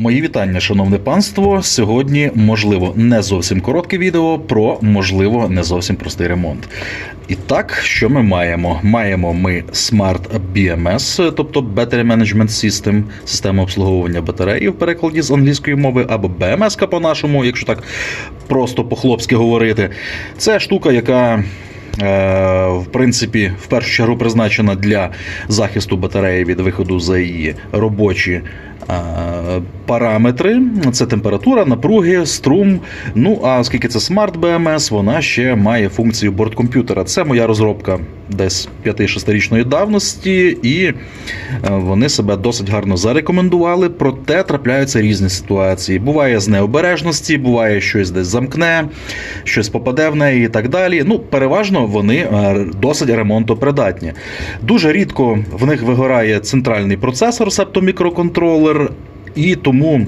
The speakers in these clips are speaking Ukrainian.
Мої вітання, шановне панство. Сьогодні, можливо, не зовсім коротке відео про можливо не зовсім простий ремонт. І так, що ми маємо? Маємо ми Smart BMS, тобто Battery Management System, система обслуговування батареї в перекладі з англійської мови, або BMS по-нашому, якщо так просто по-хлопськи говорити. Це штука, яка. Е, В принципі, в першу чергу призначена для захисту батареї від виходу за її робочі е, параметри. Це температура, напруги, струм. Ну а оскільки це Smart BMS, вона ще має функцію борткомп'ютера. Це моя розробка десь 5-6-річної давності, і е, вони себе досить гарно зарекомендували. Проте трапляються різні ситуації. Буває з необережності, буває щось десь замкне, щось попаде в неї і так далі. Ну, переважно вони е, досить ремонтопридатні. Дуже рідко в них вигорає центральний процесор, себто мікроконтролер, і тому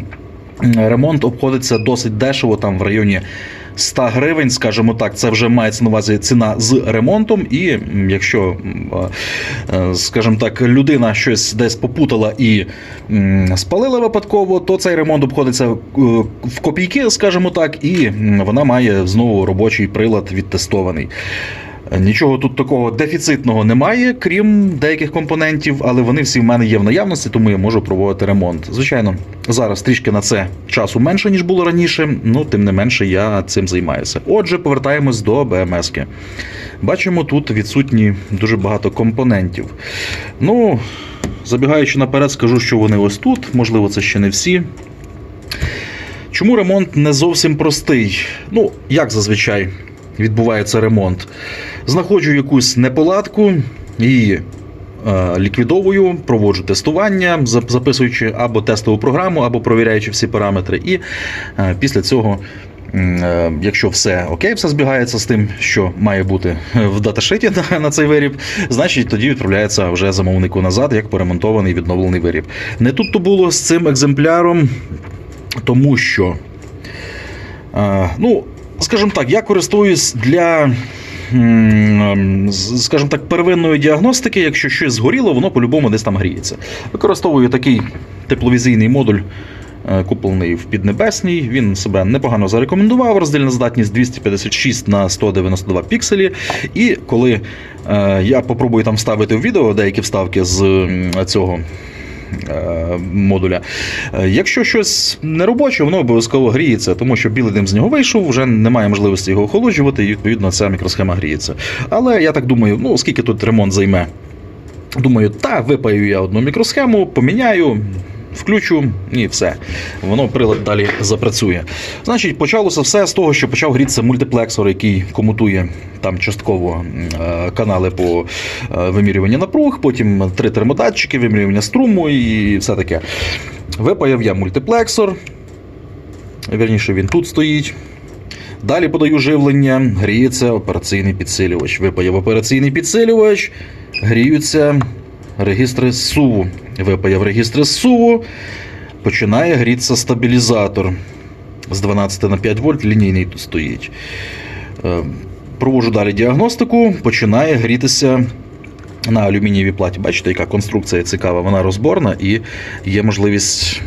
ремонт обходиться досить дешево, там в районі 100 гривень, скажімо так, це вже мається на увазі ціна з ремонтом. І якщо, е, скажімо так, людина щось десь попутала і спалила випадково, то цей ремонт обходиться е, в копійки, скажімо так, і вона має знову робочий прилад відтестований. Нічого тут такого дефіцитного немає, крім деяких компонентів, але вони всі в мене є в наявності, тому я можу проводити ремонт. Звичайно, зараз трішки на це часу менше, ніж було раніше, ну тим не менше я цим займаюся. Отже, повертаємось до БМСки. Бачимо, тут відсутні дуже багато компонентів. Ну, забігаючи наперед, скажу, що вони ось тут, можливо, це ще не всі. Чому ремонт не зовсім простий? Ну, як зазвичай відбувається ремонт. Знаходжу якусь неполадку, її е, ліквідовую, проводжу тестування, записуючи або тестову програму, або провіряючи всі параметри. І е, після цього. е, Якщо все окей, все збігається з тим, що має бути в даташиті на, цей виріб, значить тоді відправляється вже замовнику назад, як поремонтований відновлений виріб. Не тут то було з цим екземпляром, тому що, ну, скажімо так, я користуюсь для. Скажімо так, первинної діагностики, якщо щось згоріло, воно по-любому десь там гріється. Використовую такий тепловізійний модуль, е, куплений в Піднебесній. Він себе непогано зарекомендував. Роздільна здатність 256 на 192 пікселі. І коли е, я попробую там вставити в відео деякі вставки з цього модуля. Е, Якщо щось неробоче, воно обов'язково гріється, тому що білий дим з нього вийшов, вже немає можливості його охолоджувати, і відповідно ця мікросхема гріється. Але я так думаю, ну скільки тут ремонт займе? Думаю, та випаю я одну мікросхему, поміняю. Включу і все. Воно прилад далі запрацює. Значить, почалося все з того, що почав грітися мультиплексор, який комутує там частково е, канали по е, вимірюванню напруг, потім три термодатчики, вимірювання струму і все таке. Випаяв я мультиплексор. Вірніше, він тут стоїть. Далі подаю живлення, гріється операційний підсилювач. Випаяв операційний підсилювач, гріються регістри СУВу. Випаяв регістри СУВу, починає грітися стабілізатор. З 12 на 5 вольт лінійний тут стоїть. Е, Проводжу далі діагностику, починає грітися на алюмінієвій платі. Бачите, яка конструкція цікава, вона розборна і є можливість.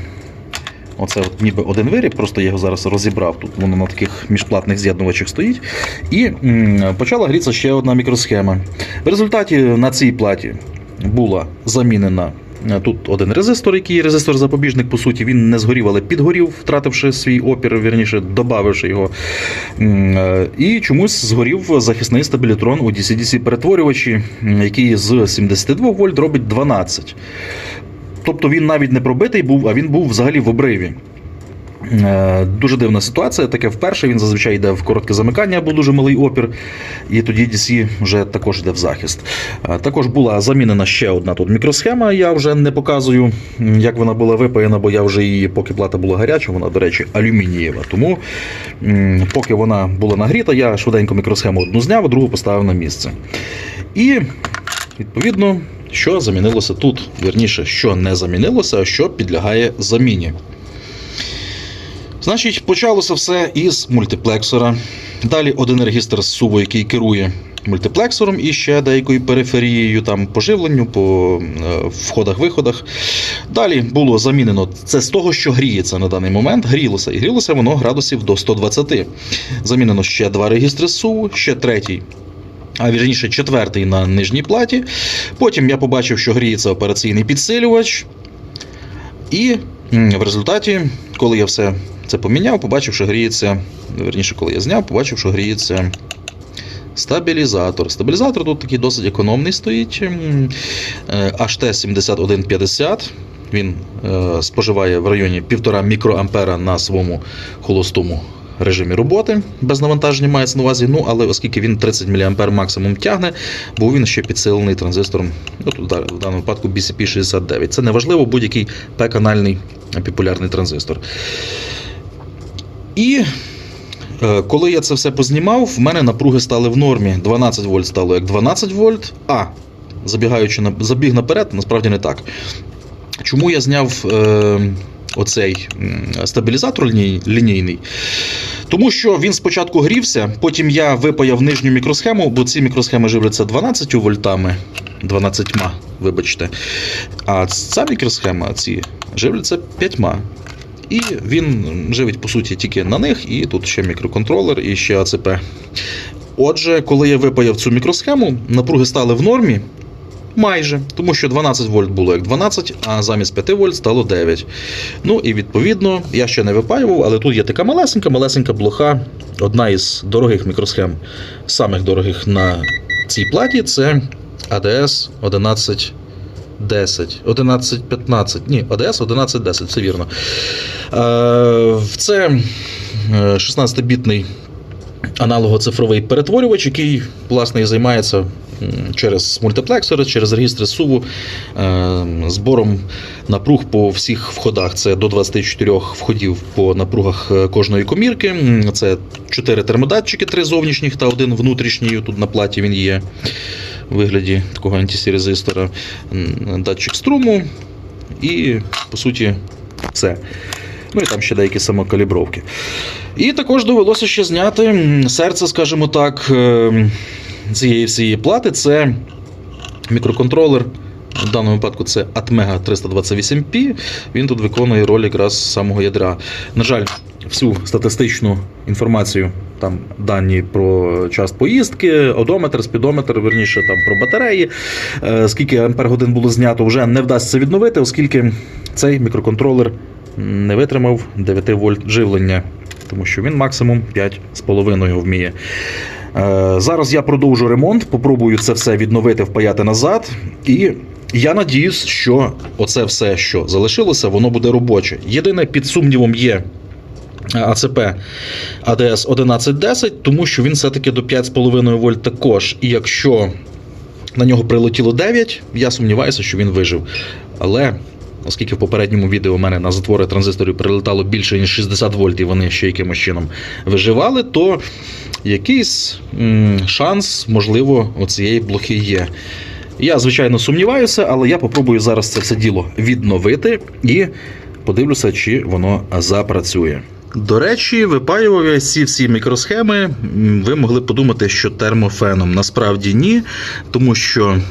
Оце от ніби один виріб, просто я його зараз розібрав. Тут воно на таких міжплатних з'єднувачах стоїть. І м, почала грітися ще одна мікросхема. В результаті на цій платі була замінена. е, Тут один резистор, який резистор запобіжник, по суті, він не згорів, але підгорів, втративши свій опір, вірніше, додавивши його. Е, І чомусь згорів захисний стабілітрон у DC-DC перетворювачі, який з 72 вольт робить 12. Тобто він навіть не пробитий був, а він був взагалі в обриві. Е, Дуже дивна ситуація. Таке вперше він зазвичай йде в коротке замикання або дуже малий опір, і тоді DC вже також йде в захист. Е, Також була замінена ще одна тут мікросхема. Я вже не показую, як вона була випаяна, бо я вже її, поки плата була гаряча, вона, до речі, алюмінієва. Тому, поки вона була нагріта, я швиденько мікросхему одну зняв, а другу поставив на місце. І відповідно, що замінилося тут? Вірніше, що не замінилося, а що підлягає заміні. Значить, почалося все із мультиплексора. Далі один регістр з суву, який керує мультиплексором і ще деякою периферією, там по живленню, по е, входах-виходах. Далі було замінено це з того, що гріється на даний момент. Грілося, і грілося воно градусів до 120. Замінено ще два регістри СУ, ще третій. А вірніше, четвертий на нижній платі. Потім я побачив, що гріється операційний підсилювач. І в результаті, коли я все це поміняв, побачив, що гріється. Верніше, коли я зняв, побачив, що гріється стабілізатор. Стабілізатор тут такий досить економний стоїть. е, HT7150. Він е, споживає в районі 1,5 мікроампера на своєму холостому режимі роботи. Без навантаження мається на увазі. Ну, але оскільки він 30 мА максимум тягне, був він ще підсилений транзистором, ну, тут, в даному випадку BCP69. Це не важливо, будь-який P-канальний популярний транзистор. І е, коли я це все познімав, в мене напруги стали в нормі. 12 вольт стало як 12 вольт. А, забігаючи на, забіг наперед, насправді не так. Чому я зняв е, оцей стабілізатор лінійний? Тому що він спочатку грівся, потім я випаяв нижню мікросхему, бо ці мікросхеми живляться 12 вольтами, 12, вибачте. А ця мікросхема, ці живляться 5. І він живить, по суті, тільки на них, і тут ще мікроконтролер, і ще АЦП. Отже, коли я випаяв цю мікросхему, напруги стали в нормі. Майже, тому що 12 вольт було як 12, а замість 5 вольт стало 9. Ну і відповідно, я ще не випаював, але тут є така малесенька, малесенька блоха. Одна із дорогих мікросхем, самих дорогих на цій платі, це ADS 1110. 1115. Ні, ADS 1110, це вірно. Е, Це е, 16-бітний аналогоцифровий перетворювач, який власне і займається через мультиплексори, через регістри СУВу, е, збором напруг по всіх входах. Це до 24 входів по напругах е, кожної комірки. Це 4 термодатчики, 3 зовнішніх та один внутрішній. Тут на платі він є вигляді такого антисірезистора, М, датчик струму і, по суті, все. Ну і там ще деякі самокалібровки. І також довелося ще зняти серце, скажімо так, е, цієї всієї плати. Це мікроконтролер. В даному випадку це Atmega 328P. Він тут виконує роль якраз самого ядра. На жаль, всю статистичну інформацію, там дані про час поїздки, одометр, спідометр, верніше там про батареї, е, скільки ампер годин було знято, вже не вдасться відновити, оскільки цей мікроконтролер не витримав 9 вольт живлення, тому що він максимум 5,5 вміє. Е, Зараз я продовжу ремонт, попробую це все відновити, впаяти назад. І я надіюсь, що оце все, що залишилося, воно буде робоче. Єдине під сумнівом є. АЦП ADS 1110, тому що він все-таки до 5,5 вольт також. І якщо на нього прилетіло 9, я сумніваюся, що він вижив. Але оскільки в попередньому відео у мене на затвори транзисторів прилетало більше ніж 60 вольт, і вони ще якимось чином виживали, то якийсь м, шанс, можливо, у цієї блохи є. Я, звичайно, сумніваюся, але я попробую зараз це все діло відновити і подивлюся, чи воно запрацює. До речі, випаював я ці всі мікросхеми. Ви могли подумати, що термофеном. Насправді ні, тому що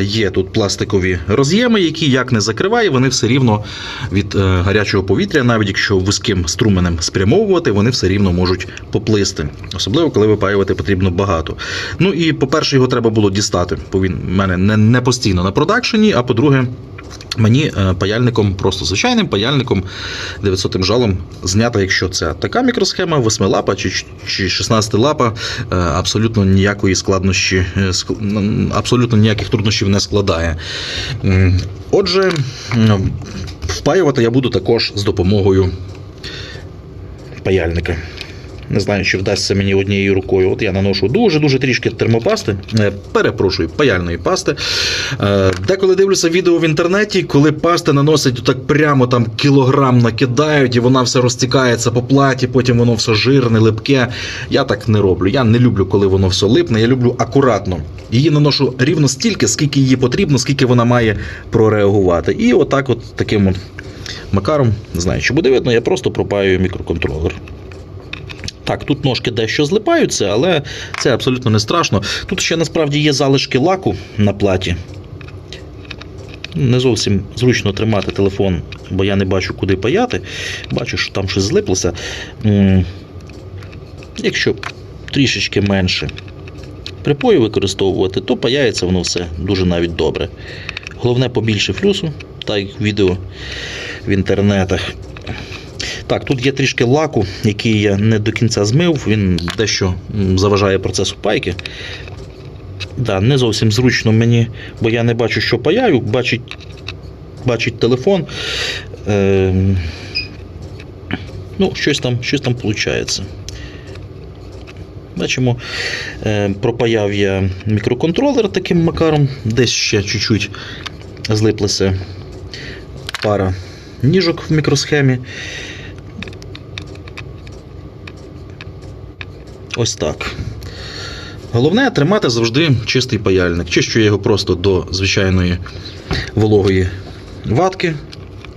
є тут пластикові роз'єми, які як не закриває, вони все рівно від е, гарячого повітря, навіть якщо вузьким струменем спрямовувати, вони все рівно можуть поплисти. Особливо, коли випаювати потрібно багато. Ну і по-перше, його треба було дістати, бо він в мене не, постійно на продакшені, а по-друге. Мені е, паяльником, просто звичайним паяльником 900 жалом знята, якщо це така мікросхема, 8 лапа чи, чи 16 лапа, е, абсолютно ніякої складнощі, абсолютно ніяких труднощів не складає. Отже, впаювати я буду також з допомогою паяльника. Не знаю, чи вдасться мені однією рукою. От я наношу дуже-дуже трішки термопасти, е, перепрошую, паяльної пасти. Е, Деколи дивлюся відео в інтернеті, коли пасти наносять так прямо там кілограм накидають, і вона все розтікається по платі, потім воно все жирне, липке. Я так не роблю. Я не люблю, коли воно все липне. Я люблю акуратно. Її наношу рівно стільки, скільки її потрібно, скільки вона має прореагувати. І отак, от таким макаром, не знаю, чи буде видно, я просто пропаю мікроконтролер. Так, тут ножки дещо злипаються, але це абсолютно не страшно. Тут ще насправді є залишки лаку на платі. Не зовсім зручно тримати телефон, бо я не бачу, куди паяти. Бачу, що там щось злиплося. Якщо трішечки менше припою використовувати, то паяється воно все дуже навіть добре. Головне побільше флюсу, так як відео в інтернетах. Так, тут є трішки лаку, який я не до кінця змив, він дещо заважає процесу пайки. Да, не зовсім зручно мені, бо я не бачу, що паяю, бачить, бачить телефон. Е, ну, щось там, щось там виходить. Бачимо, е, пропаяв я мікроконтролер таким макаром, десь ще чуть-чуть злиплася пара ніжок в мікросхемі. Ось так. Головне тримати завжди чистий паяльник. Чищу я його просто до звичайної вологої ватки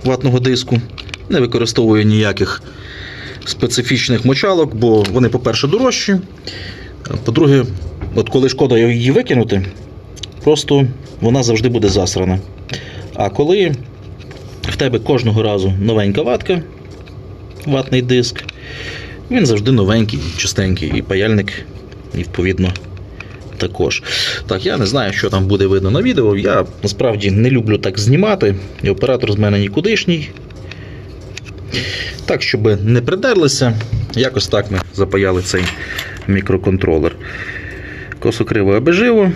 ватного диску. Не використовую ніяких специфічних мочалок, бо вони, по-перше, дорожчі. По-друге, от коли шкода її викинути, просто вона завжди буде засрана. А коли в тебе кожного разу новенька ватка, ватний диск, він завжди новенький, чистенький, і паяльник, відповідно, також. Так, я не знаю, що там буде видно на відео. Я насправді не люблю так знімати, і оператор з мене нікудишній. Так, щоб не придерлися, якось так ми запаяли цей мікроконтролер. Косокриво обеживо.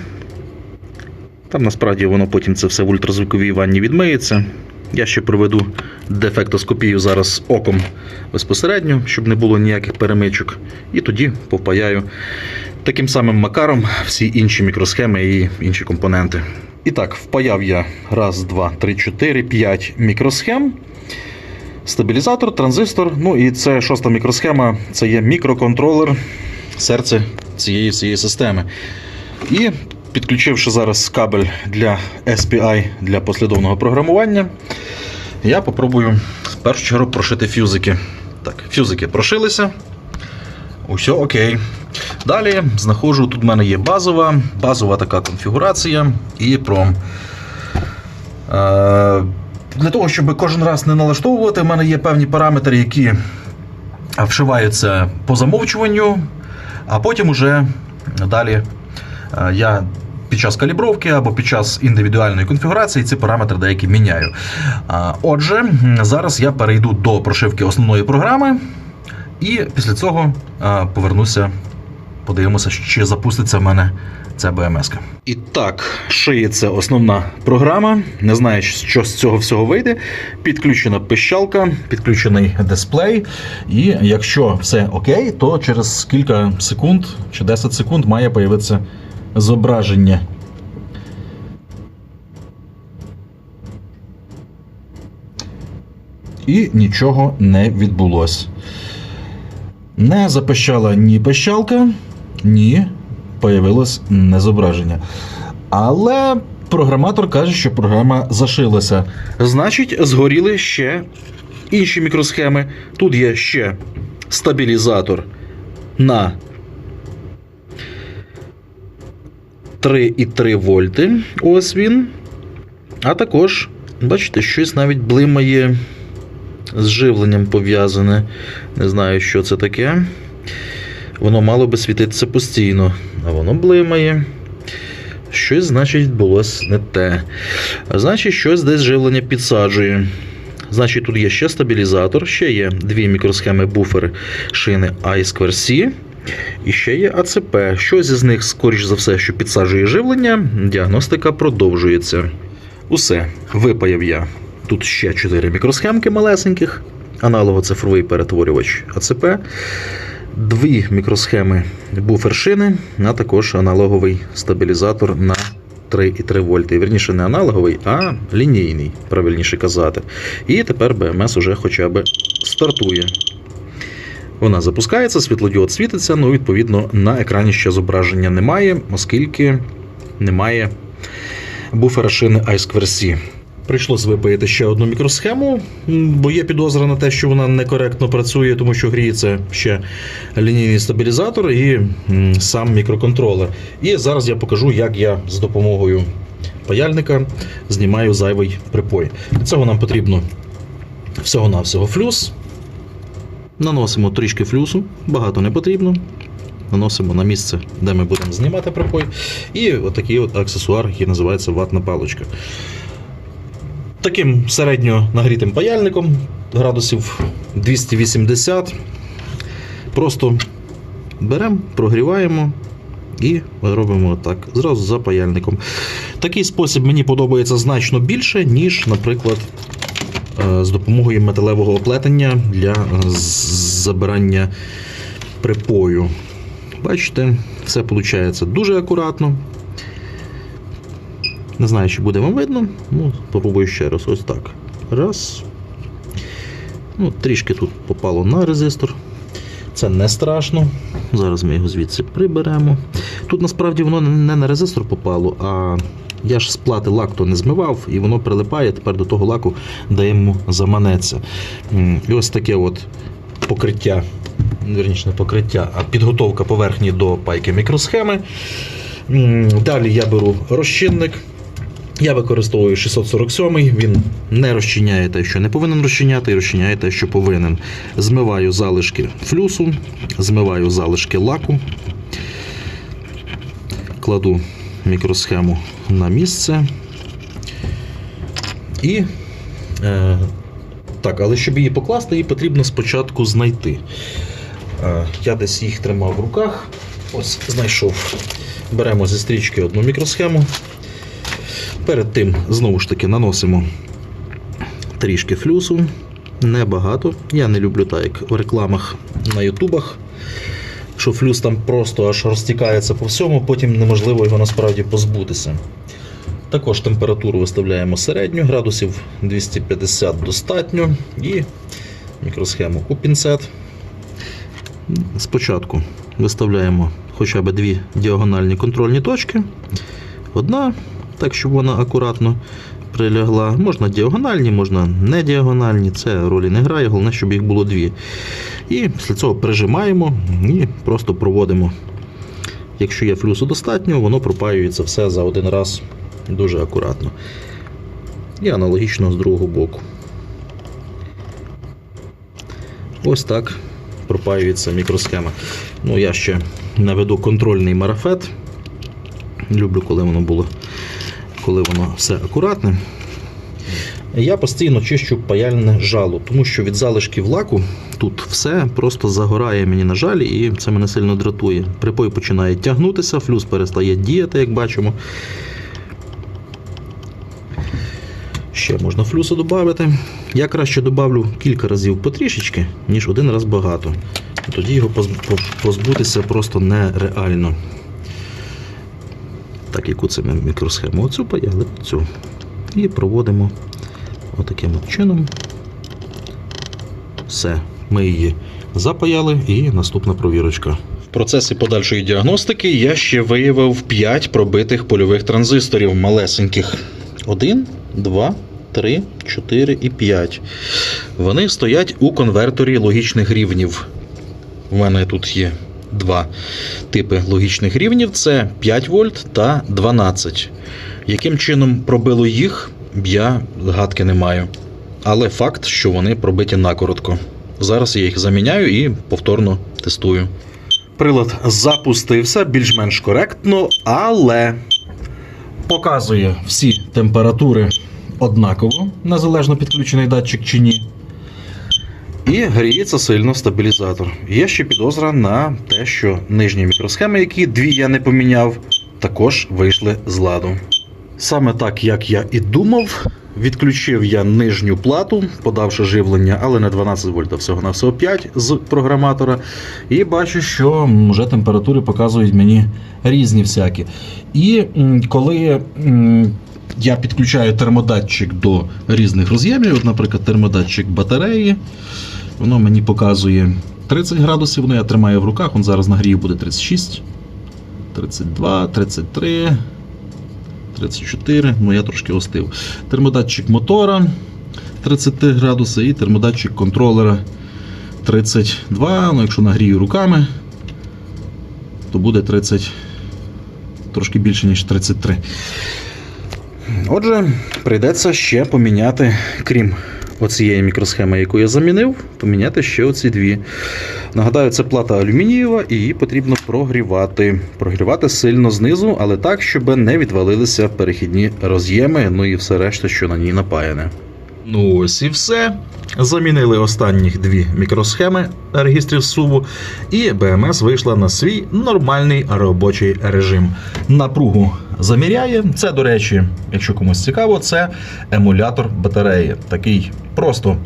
Там насправді воно потім це все в ультразвуковій ванні відмиється. Я ще проведу дефектоскопію зараз оком безпосередньо, щоб не було ніяких перемичок. І тоді повпаяю таким самим макаром всі інші мікросхеми і інші компоненти. І так, впаяв я раз, два, три, чотири, п'ять мікросхем. Стабілізатор, транзистор. Ну і це шоста мікросхема, це є мікроконтролер, серце цієї всієї системи. І підключивши зараз кабель для SPI для послідовного програмування, я попробую в першу чергу прошити фюзики. Так, фюзики прошилися. Усе окей. Далі знаходжу, тут в мене є базова, базова така конфігурація і пром. Е, для того, щоб кожен раз не налаштовувати, в мене є певні параметри, які вшиваються по замовчуванню, а потім уже далі я під час калібровки або під час індивідуальної конфігурації ці параметри деякі міняю. Отже, зараз я перейду до прошивки основної програми, і після цього е, повернуся, подивимося, чи запуститься в мене ця BMS. І так, шиється основна програма. Не знаю, що з цього всього вийде. Підключена пищалка, підключений дисплей. І якщо все окей, то через кілька секунд чи 10 секунд має появитися зображення. І нічого не відбулося. Не запищала ні пищалка, ні появилось не зображення. Але програматор каже, що програма зашилася. Значить, згоріли ще інші мікросхеми. Тут є ще стабілізатор на 3,3 вольти. Ось він. А також, бачите, щось навіть блимає з живленням пов'язане. Не знаю, що це таке. Воно мало би світитися постійно, а воно блимає. Щось, значить, відбулося не те. Значить, щось десь живлення підсаджує. Значить, тут є ще стабілізатор, ще є дві мікросхеми буфери шини I2C. І ще є АЦП. Щось із них, скоріш за все, що підсаджує живлення, діагностика продовжується. Усе, випаяв я. Тут ще 4 мікросхемки малесеньких, аналого-цифровий перетворювач АЦП, дві мікросхеми буфер шини, а також аналоговий стабілізатор на 3,3 вольти. Вірніше, не аналоговий, а лінійний, правильніше казати. І тепер БМС уже хоча б стартує. Вона запускається, світлодіод світиться, ну, відповідно, на екрані ще зображення немає, оскільки немає буфера шини I2C. Прийшлось випаяти ще одну мікросхему, бо є підозра на те, що вона некоректно працює, тому що гріється ще лінійний стабілізатор і сам мікроконтролер. І зараз я покажу, як я з допомогою паяльника знімаю зайвий припой. Для цього нам потрібно всього-навсього флюс. Наносимо трішки флюсу, багато не потрібно. Наносимо на місце, де ми будемо знімати припой. І отакий от аксесуар, який називається ватна паличка. Таким середньо нагрітим паяльником градусів 280. Просто беремо, прогріваємо і робимо так. Зразу за паяльником. Такий спосіб мені подобається значно більше, ніж, наприклад, з допомогою металевого оплетення для е, забирання припою. Бачите, все виходить дуже акуратно. Не знаю, чи буде вам видно. Ну, попробую ще раз. Ось так. Раз. Ну, трішки тут попало на резистор. Це не страшно. Зараз ми його звідси приберемо. Тут насправді воно не на резистор попало, а я ж з плати лак то не змивав, і воно прилипає тепер до того лаку, йому заманеться. І ось таке от покриття. Вірніше, не покриття, а підготовка поверхні до пайки мікросхеми. Далі я беру розчинник. Я використовую 647 він не розчиняє те, що не повинен розчиняти, і розчиняє те, що повинен. Змиваю залишки флюсу, змиваю залишки лаку, кладу мікросхему на місце. І е, так, але щоб її покласти, її потрібно спочатку знайти. Е, я десь їх тримав в руках. Ось знайшов. Беремо зі стрічки одну мікросхему. Перед тим, знову ж таки, наносимо трішки флюсу. Небагато. Я не люблю так, як в рекламах на ютубах. Що флюс там просто аж розтікається по всьому, потім неможливо його насправді позбутися. Також температуру виставляємо середню, градусів 250 достатньо. І мікросхему у пінцет. Спочатку виставляємо хоча б дві діагональні контрольні точки. Одна, так щоб вона акуратно прилягла. Можна діагональні, можна не діагональні, це ролі не грає, головне, щоб їх було дві. І після цього прижимаємо і просто проводимо. Якщо є флюсу достатньо, воно пропаюється все за один раз дуже акуратно. І аналогічно з другого боку. Ось так пропаюється мікросхема. Ну, я ще наведу контрольний марафет. Люблю, коли воно було, коли воно все акуратне. Я постійно чищу паяльне жало, тому що від залишків лаку тут все просто загорає мені на жалі, і це мене сильно дратує. Припой починає тягнутися, флюс перестає діяти, як бачимо. Ще можна флюсу додати. Я краще додавлю кілька разів потрішечки, ніж один раз багато. Тоді його позбутися просто нереально. Так, яку це мікросхему? Оцю паяли, цю. І проводимо отаким от чином. Все, ми її запаяли і наступна провірочка. В процесі подальшої діагностики я ще виявив 5 пробитих польових транзисторів малесеньких. Один, два, три, чотири і п'ять. Вони стоять у конверторі логічних рівнів. У мене тут є два типи логічних рівнів: це 5 вольт та 12. Яким чином пробило їх, я гадки не маю. Але факт, що вони пробиті накоротко. Зараз я їх заміняю і повторно тестую. Прилад запустився більш-менш коректно, але показує всі температури однаково, незалежно підключений датчик чи ні. І гріється сильно стабілізатор. Є ще підозра на те, що нижні мікросхеми, які дві я не поміняв, також вийшли з ладу. Саме так, як я і думав, відключив я нижню плату, подавши живлення, але не 12 вольт, а всього на всього 5 з програматора. І бачу, що вже температури показують мені різні всякі. І коли я підключаю термодатчик до різних роз'ємів, от, наприклад, термодатчик батареї, воно мені показує 30 градусів, ну я тримаю в руках, він зараз нагрів буде 36, 32, 33. 34, ну я трошки остив. Термодатчик мотора 30 градусів і термодатчик контролера 32. Ну, якщо нагрію руками, то буде 30, трошки більше, ніж 33. Отже, прийдеться ще поміняти, крім оцієї мікросхеми, яку я замінив, поміняти ще оці дві. Нагадаю, це плата алюмінієва, і її потрібно прогрівати. Прогрівати сильно знизу, але так, щоб не відвалилися перехідні роз'єми, ну і все решта, що на ній напаяне. Ну ось і все. Замінили останніх дві мікросхеми регістрів суву, і БМС вийшла на свій нормальний робочий режим. Напругу заміряє. Це, до речі, якщо комусь цікаво, це емулятор батареї. Такий просто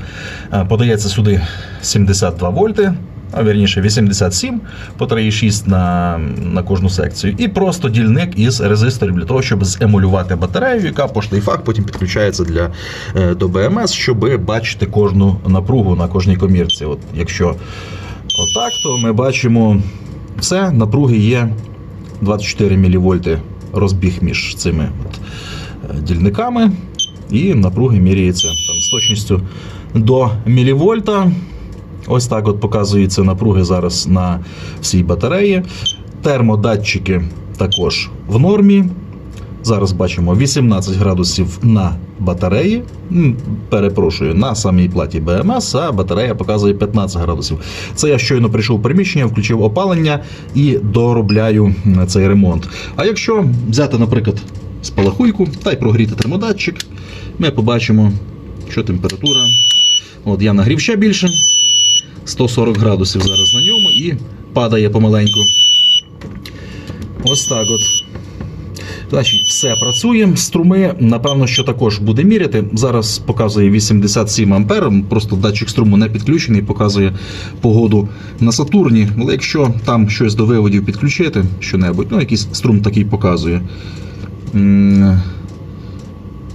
е, подається сюди 72 вольти. А вірніше 87 по 3,6 на, на кожну секцію. І просто дільник із резисторів для того, щоб земулювати батарею, яка по шлейфах потім підключається для, е, до БМС, щоб бачити кожну напругу на кожній комірці. От, якщо отак, то ми бачимо все, напруги є 24 мВ розбіг між цими от, е, дільниками. І напруги міряється там, з точністю до мілівольта. Ось так от показуються напруги зараз на всій батареї. Термодатчики також в нормі. Зараз бачимо 18 градусів на батареї. Перепрошую, на самій платі БМС, а батарея показує 15 градусів. Це я щойно прийшов в приміщення, включив опалення і доробляю цей ремонт. А якщо взяти, наприклад, спалахуйку та й прогріти термодатчик, ми побачимо, що температура. От я нагрів ще більше. 140 градусів зараз на ньому і падає помаленьку. Ось так от. Значить, все працює. Струми, напевно, що також буде міряти. Зараз показує 87 ампер. Просто датчик струму не підключений, показує погоду на Сатурні. Але якщо там щось до виводів підключити, що-небудь, ну якийсь струм такий показує.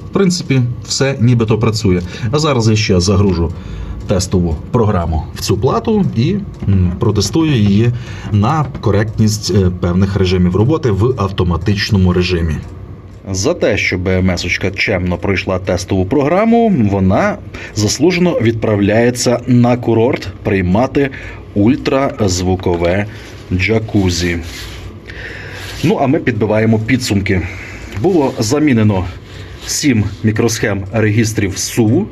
В принципі, все нібито працює. А зараз я ще загружу тестову програму в цю плату і протестую її на коректність е, певних режимів роботи в автоматичному режимі. За те, що БМС-очка чемно пройшла тестову програму, вона заслужено відправляється на курорт приймати ультразвукове джакузі. Ну, а ми підбиваємо підсумки. Було замінено 7 мікросхем регістрів СУВу,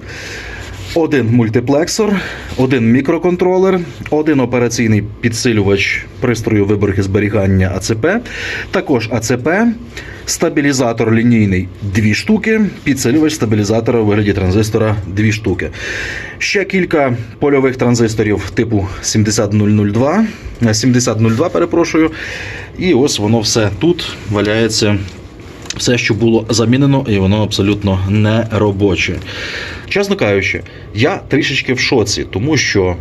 один мультиплексор, один мікроконтролер, один операційний підсилювач пристрою виборки зберігання АЦП, також АЦП, стабілізатор лінійний 2 штуки, підсилювач стабілізатора у вигляді транзистора 2 штуки. Ще кілька польових транзисторів типу 70002, е, 7002, перепрошую. І ось воно все тут валяється все, що було замінено, і воно абсолютно не робоче. Чесно кажучи, я трішечки в шоці, тому що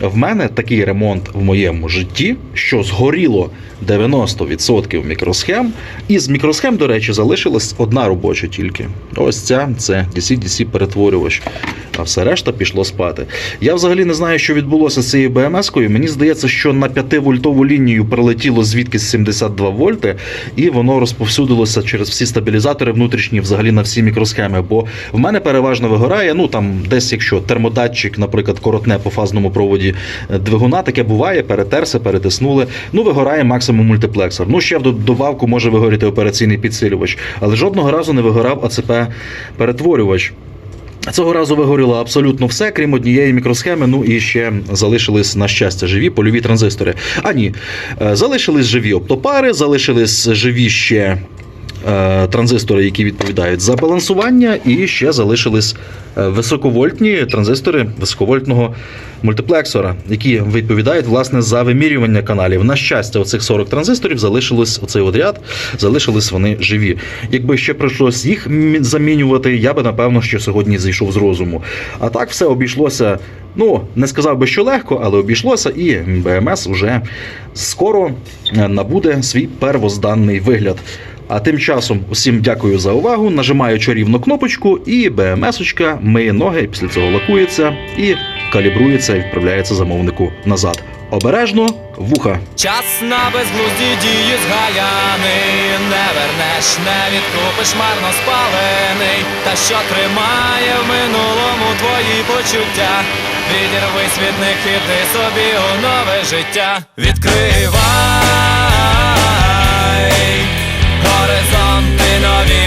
в мене такий ремонт в моєму житті, що згоріло 90% мікросхем, і з мікросхем, до речі, залишилась одна робоча тільки. Ось ця це DC-DC перетворювач. А все решта пішло спати. Я взагалі не знаю, що відбулося з цією БМС-кою. Мені здається, що на 5-вольтову лінію прилетіло звідкись 72 вольти, і воно розповсюдилося через всі стабілізатори внутрішні, взагалі на всі мікросхеми. Бо в мене переважно вигорає. Ну там десь, якщо термодатчик, наприклад, коротне по фазному проводі е, двигуна, таке буває, перетерся, перетиснули. Ну, вигорає максимум мультиплексор. Ну, ще в добавку може вигоріти операційний підсилювач, але жодного разу не вигорав АЦП перетворювач. Цього разу вигоріло абсолютно все, крім однієї мікросхеми. Ну і ще залишились, на щастя, живі польові транзистори. А ні, е, залишились живі оптопари, залишились живі ще е, транзистори, які відповідають за балансування, і ще залишились е, високовольтні транзистори високовольтного мультиплексора, які відповідають власне за вимірювання каналів. На щастя, оцих 40 транзисторів залишилось оцей от ряд, залишились вони живі. Якби ще прийшлось їх замінювати, я би напевно ще сьогодні зійшов з розуму. А так все обійшлося. Ну, не сказав би, що легко, але обійшлося, і БМС уже скоро е, набуде свій первозданний вигляд. А тим часом усім дякую за увагу. Нажимаю чарівну кнопочку, і БМС-очка миє ноги, після цього лакується і калібрується і відправляється замовнику назад. Обережно вуха. Час на безглузді дії згаяний Не вернеш, не відкупиш марно спалений Та що тримає в минулому твої почуття Відірвись від них, іди собі у нове життя Відкривай Горизонти нові